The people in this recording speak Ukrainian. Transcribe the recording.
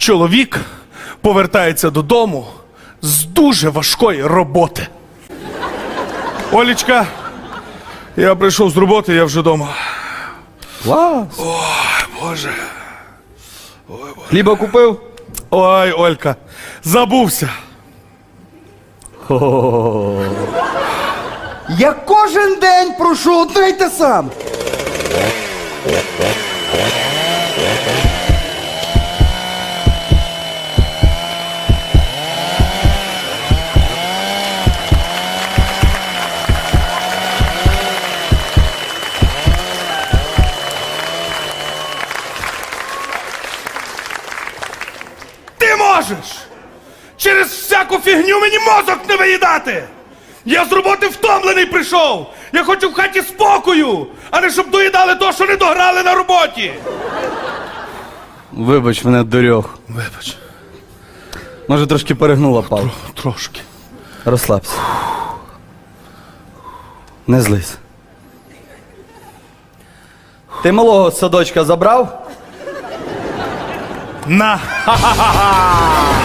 Чоловік повертається додому з дуже важкої роботи. Олічка, я прийшов з роботи, я вже вдома. Клас. Боже. Хліба купив? Ой, Олька, забувся. Я кожен день прошу одне й те саме. Ти можеш! Через всяку фігню мені мозок не виїдати! Я з роботи втомлений прийшов! Я хочу в хаті спокою, а не щоб доїдали то, що не дограли на роботі! Вибач мене, дурьох. Вибач, Може, трошки перегнула пал. трошки. Розслабся. Не злись. Ти малого з садочка забрав? На! Ха-ха-ха!